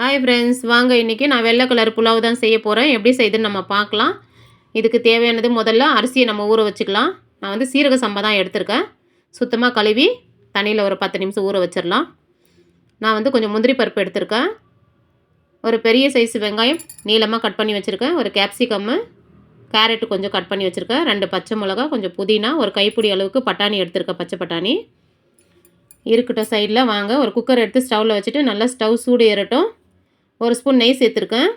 Hi friends வாங்க இன்றைக்கி நான் வெள்ளை கலர் புலாவ் தான் செய்ய போகிறேன் எப்படி செய்யுதுன்னு நம்ம பார்க்கலாம். இதுக்கு தேவையானது முதல்ல அரிசியை நம்ம ஊற வச்சுக்கலாம். நான் வந்து சீரக சம்பா தான் எடுத்திருக்கேன். சுத்தமாக கழுவி தண்ணியில் ஒரு பத்து நிமிஷம் ஊற வச்சிடலாம். நான் வந்து கொஞ்சம் முந்திரி பருப்பு எடுத்திருக்கேன். ஒரு பெரிய சைஸ் வெங்காயம் நீளமாக கட் பண்ணி வச்சுருக்கேன். ஒரு கேப்சிகம்மு கேரட் கொஞ்சம் கட் பண்ணி வச்சுருக்கேன். ரெண்டு பச்சை மிளகா கொஞ்சம் புதினா ஒரு கைப்பிடி அளவுக்கு பட்டாணி எடுத்திருக்கேன் பச்சை பட்டாணி. இருக்கட்டும் சைடில் வாங்க. ஒரு குக்கர் எடுத்து ஸ்டவ்வில் வச்சுட்டு நல்லா ஸ்டவ் சூடு ஏறட்டும். ஒரு ஸ்பூன் நெய் சேர்த்துருக்கேன்.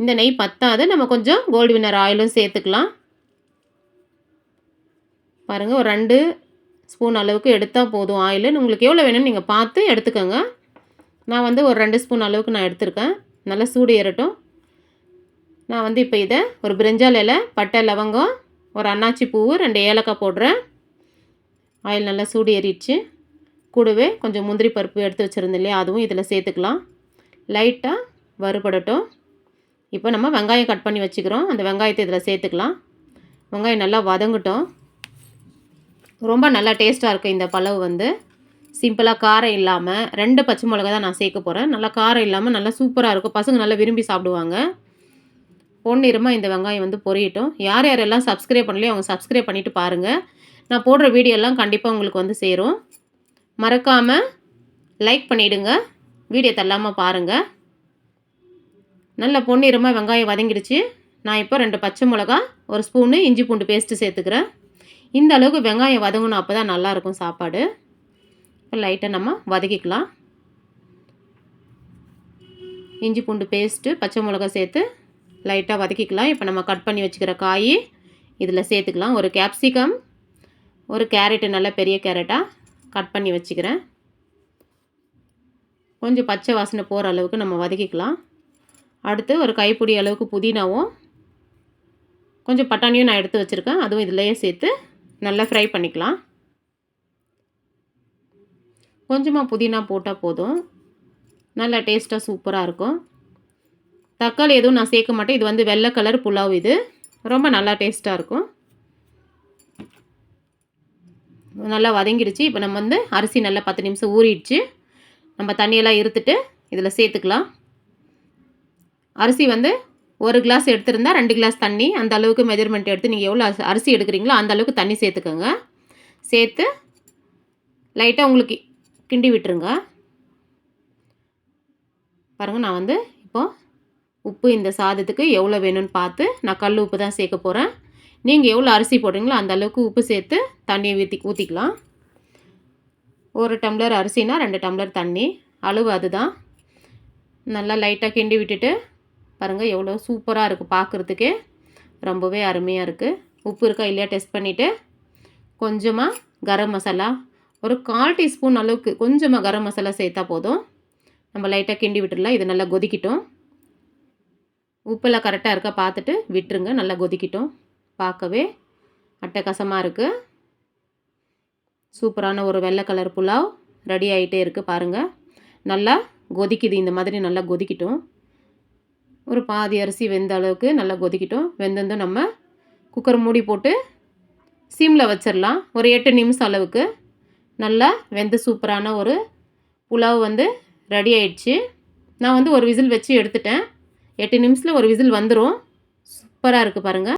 இந்த நெய் பத்தாது நம்ம கொஞ்சம் கோல்டு வினர் ஆயிலும் சேர்த்துக்கலாம். பாருங்கள் ஒரு ரெண்டு ஸ்பூன் அளவுக்கு எடுத்தால் போதும் ஆயில் உங்களுக்கு எவ்வளோ வேணும்னு நீங்கள் பார்த்து எடுத்துக்கோங்க. நான் வந்து ஒரு ரெண்டு ஸ்பூன் அளவுக்கு நான் எடுத்திருக்கேன். நல்லா சூடு ஏறட்டும். நான் வந்து இப்போ இதை ஒரு பிரிஞ்சால் இலை பட்டை லவங்கம் ஒரு அன்னாச்சி பூவு ரெண்டு ஏலக்காய் போடுறேன். ஆயில் நல்லா சூடு ஏறிடுச்சு. கூடவே கொஞ்சம் முந்திரி பருப்பு எடுத்து வச்சுருந்தேன் இல்லையா அதுவும் இதில் சேர்த்துக்கலாம். லைட்டாக வறுபடட்டும். இப்போ நம்ம வெங்காயம் கட் பண்ணி வச்சுக்கிறோம். அந்த வெங்காயத்தை இதில் சேர்த்துக்கலாம். வெங்காயம் நல்லா வதங்கட்டும். ரொம்ப நல்லா டேஸ்ட்டாக இருக்குது இந்த பழவு வந்து. சிம்பிளாக காரம் இல்லாமல் ரெண்டு பச்சை மிளகா தான் நான் சேர்க்க போகிறேன் நல்லா காரம் இல்லாமல் நல்லா சூப்பராக இருக்கும். பசங்க நல்லா விரும்பி சாப்பிடுவாங்க. பொன்னிறமாக இந்த வெங்காயம் வந்து பொரியட்டும். யார் யாரெல்லாம் சப்ஸ்கிரைப் பண்ணலையோ அவங்க சப்ஸ்கிரைப் பண்ணிவிட்டு பாருங்கள் நான் போடுற வீடியோலாம் கண்டிப்பாக உங்களுக்கு வந்து சேரும். மறக்காமல் லைக் பண்ணிவிடுங்க வீடியோ தள்ளாமல் பாருங்கள் நல்ல பொன்னிறமாக வெங்காயம் வதங்கிடுச்சு. நான் இப்போ ரெண்டு பச்சை மிளகா ஒரு ஸ்பூனு இஞ்சி பூண்டு பேஸ்ட்டு சேர்த்துக்கிறேன். இந்த அளவுக்கு வெங்காயம் வதங்கணும் அப்போ தான் நல்லாயிருக்கும் சாப்பாடு. இப்போ லைட்டாக நம்ம வதக்கிக்கலாம். இஞ்சி பூண்டு பேஸ்ட்டு பச்சை மிளகா சேர்த்து லைட்டாக வதக்கிக்கலாம். இப்போ நம்ம கட் பண்ணி வச்சுக்கிற காய் இதில் சேர்த்துக்கலாம். ஒரு கேப்சிகம் ஒரு கேரட்டு நல்ல பெரிய கேரட்டாக கட் பண்ணி வச்சுக்கிறேன். கொஞ்சம் பச்சை வாசனை போகிற அளவுக்கு நம்ம வதக்கிக்கலாம். அடுத்து ஒரு கைப்பிடி அளவுக்கு புதினாவும் கொஞ்சம் பட்டாணியும் நான் எடுத்து வச்சுருக்கேன். அதுவும் இதிலையே சேர்த்து நல்லா ஃப்ரை பண்ணிக்கலாம். கொஞ்சமாக புதினா போட்டால் போதும். நல்லா டேஸ்ட்டாக சூப்பராக இருக்கும். தக்காளி எதுவும் நான் சேர்க்க மாட்டேன். இது வந்து வெள்ளை கலர் புலாவ் இது. ரொம்ப நல்லா டேஸ்ட்டாக இருக்கும். நல்லா வதங்கிடுச்சு இப்போ நம்ம வந்து அரிசி நல்லா பத்து நிமிஷம் ஊறிடுச்சு. நம்ம தண்ணியெல்லாம் இருத்துட்டு இதில் சேர்த்துக்கலாம். அரிசி வந்து ஒரு கிளாஸ் எடுத்திருந்தா ரெண்டு கிளாஸ் தண்ணி அந்த அளவுக்கு மெஜர்மெண்ட் எடுத்து நீங்கள் எவ்வளோ அரிசி எடுக்கிறீங்களோ அந்த அளவுக்கு தண்ணி சேர்த்துக்கோங்க. சேர்த்து லைட்டாக உங்களுக்கு கிண்டி விட்டுருங்க. பாருங்கள் நான் வந்து இப்போது உப்பு இந்த சாதத்துக்கு எவ்வளோ வேணும்னு பார்த்து நான் கல் உப்பு தான் சேர்க்க போகிறேன் நீங்கள் எவ்வளோ அரிசி போடுறீங்களோ அந்த அளவுக்கு உப்பு சேர்த்து தண்ணியை ஊற்றி ஊற்றிக்கலாம் ஒரு டம்ளர் அரிசினா ரெண்டு டம்ளர் தண்ணி. அளவு அதுதான். நல்லா லைட்டாக கிண்டி விட்டுட்டு பாருங்கள் எவ்வளோ சூப்பராக இருக்குது பார்க்குறதுக்கே ரொம்பவே அருமையாக இருக்குது உப்பு இருக்கா இல்லையா டெஸ்ட் பண்ணிவிட்டு கொஞ்சமாக கரம் மசாலா. ஒரு கால் டீஸ்பூன் அளவுக்கு கொஞ்சமாக கரம் மசாலா சேர்த்தா போதும். நம்ம லைட்டாக கிண்டி விட்டுடலாம். இது நல்லா கொதிக்கிட்டோம். உப்பெல்லாம் கரெக்டாக இருக்கா பார்த்துட்டு விட்டுருங்க. நல்லா கொதிக்கிட்டோம். பார்க்கவே அட்டகாசமாக இருக்குது சூப்பரான ஒரு வெள்ளை கலர் புலாவ் ரெடி ஆகிட்டே இருக்குது பாருங்கள் நல்லா கொதிக்குது இந்த மாதிரி நல்லா கொதிக்கிட்டோம். ஒரு பாதி அரிசி வெந்த அளவுக்கு நல்லா கொதிக்கிட்டோம். வெந்தந்தும் நம்ம குக்கர் மூடி போட்டு சீமில் வச்சிடலாம் ஒரு எட்டு நிமிஷம் அளவுக்கு நல்லா வெந்து சூப்பரான ஒரு புலாவ் வந்து ரெடி ஆயிடுச்சு. நான் வந்து ஒரு விசில் வச்சு எடுத்துட்டேன். எட்டு நிமிஷத்தில் ஒரு விசில் வந்துடும் சூப்பராக இருக்குது பாருங்கள்